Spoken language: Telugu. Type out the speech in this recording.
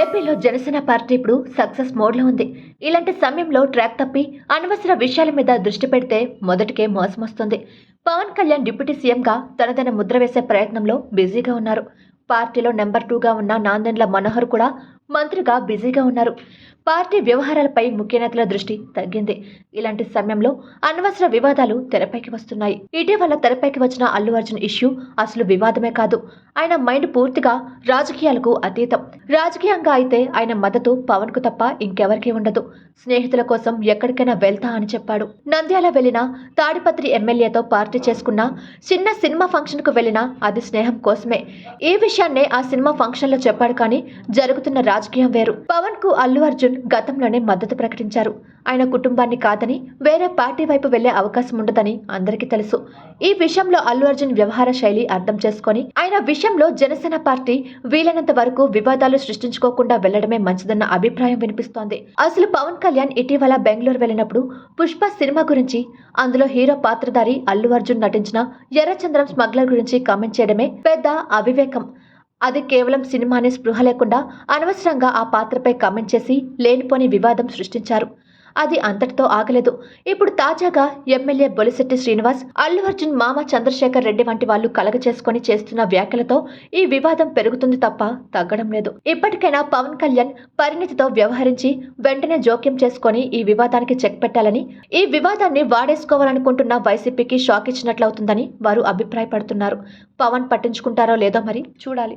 ఏపీలో జనసేన పార్టీ ఇప్పుడు సక్సెస్ మోడ్లో ఉంది. ఇలాంటి సమయంలో ట్రాక్ తప్పి అనవసర విషయాల మీద దృష్టి పెడితే మొదటికే మోసం వస్తుంది. పవన్ కళ్యాణ్ డిప్యూటీ సీఎంగా తనదైన ముద్ర వేసే ప్రయత్నంలో బిజీగా ఉన్నారు. పార్టీలో నెంబర్ టూగా ఉన్న నాందెండ్ల మనోహర్ కూడా మంత్రిగా బిజీగా ఉన్నారు. పార్టీ వ్యవహారాలపై ముఖ్య నేతల దృష్టి తగ్గింది. ఇలాంటి సమయంలో అనవసర వివాదాలు తెరపైకి వస్తున్నాయి. ఇటీవల తెరపైకి వచ్చిన అల్లు అర్జున్ ఇష్యూ అసలు వివాదమే కాదు. ఆయన మైండ్ పూర్తిగా రాజకీయాలకు అతీతం. రాజకీయంగా అయితే ఆయన మద్దతు పవన్కు తప్ప ఇంకెవరికీ ఉండదు. స్నేహితుల కోసం ఎక్కడికైనా వెళ్తా అని చెప్పాడు. నంద్యాల వెళ్ళిన తాడిపత్రి ఎమ్మెల్యేతో పార్టీ చేసుకున్న చిన్న సినిమా ఫంక్షన్కు వెళ్ళినా అది స్నేహం కోసమే. ఈ విషయాన్నే ఆ సినిమా ఫంక్షన్లో చెప్పాడు కానీ జరుగుతున్న రాజకీయం వేరు. పవన్కు అల్లు అర్జున్ గతంలోనే మద్దతు ప్రకటించారు. ఆయన కుటుంబాన్ని కాదని వేరే పార్టీ వైపు వెళ్ళే అవకాశం ఉండదని అందరికీ తెలుసు. ఈ విషయంలో అల్లు అర్జున్ వ్యవహార శైలి అర్థం చేసుకొని ఆయన విషయంలో జనసేన పార్టీ వీలైనంత వరకు వివాదాలు సృష్టించుకోకుండా వెళ్ళడమే మంచిదన్న అభిప్రాయం వినిపిస్తోంది. అసలు పవన్ కళ్యాణ్ ఇటీవల బెంగళూరు వెళ్ళినప్పుడు పుష్ప సినిమా గురించి అందులో హీరో పాత్రధారి అల్లు అర్జున్ నటించిన ఎర్రచంద్రం స్మగ్లర్ గురించి కామెంట్ చేయడమే పెద్ద అవివేకం. అది కేవలం సినిమానే స్పృహ లేకుండా అనవసరంగా ఆ పాత్రపై కామెంట్ చేసి లేనిపోని వివాదం సృష్టించారు. అది అంతటితో ఆగలేదు. ఇప్పుడు తాజాగా ఎమ్మెల్యే బొలిశెట్టి శ్రీనివాస్ అల్లు అర్జున్ మామ చంద్రశేఖర్ రెడ్డి వంటి వాళ్ళు కలగ చేసుకుని చేస్తున్న వ్యాఖ్యలతో ఈ వివాదం పెరుగుతుంది తప్ప తగ్గడం లేదు. ఇప్పటికైనా పవన్ కళ్యాణ్ పరిణితితో వ్యవహరించి వెంటనే జోక్యం చేసుకొని ఈ వివాదానికి చెక్ పెట్టాలని ఈ వివాదాన్ని వాడేసుకోవాలనుకుంటున్న వైసీపీకి షాక్ ఇచ్చినట్లవుతుందని వారు అభిప్రాయపడుతున్నారు. పవన్ పట్టించుకుంటారో లేదో మరి చూడాలి.